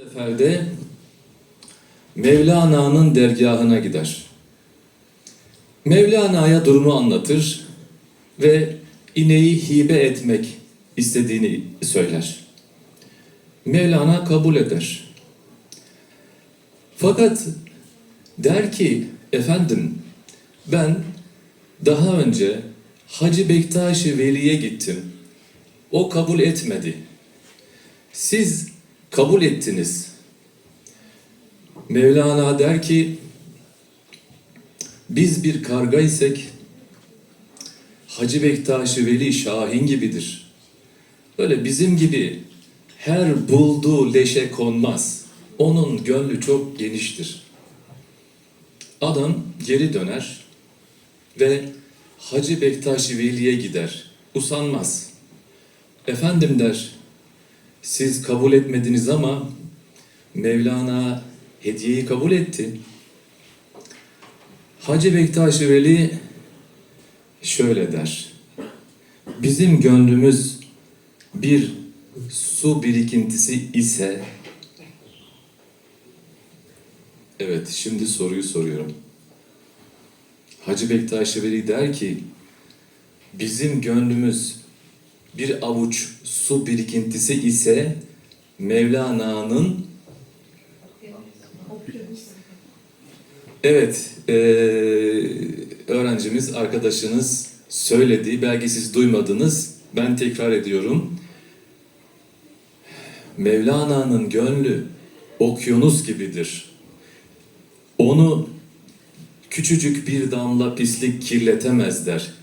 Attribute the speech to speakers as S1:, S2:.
S1: seferde Mevlana'nın dergahına gider. Mevlana'ya durumu anlatır ve ineği hibe etmek istediğini söyler. Mevlana kabul eder. Fakat der ki efendim ben daha önce Hacı Bektaş-ı Veli'ye gittim. O kabul etmedi. Siz kabul ettiniz. Mevlana der ki biz bir karga isek Hacı Bektaş-ı Veli Şahin gibidir. Böyle bizim gibi her bulduğu leşe konmaz. Onun gönlü çok geniştir. Adam geri döner ve Hacı Bektaş-ı Veli'ye gider. Usanmaz. Efendim der, siz kabul etmediniz ama Mevlana hediyeyi kabul etti. Hacı Bektaş Veli şöyle der. Bizim gönlümüz bir su birikintisi ise Evet, şimdi soruyu soruyorum. Hacı Bektaş Veli der ki bizim gönlümüz bir avuç su birikintisi ise Mevlana'nın Evet, eee, öğrencimiz, arkadaşınız söyledi. Belki siz duymadınız. Ben tekrar ediyorum. Mevlana'nın gönlü okyanus gibidir. Onu küçücük bir damla pislik kirletemez der.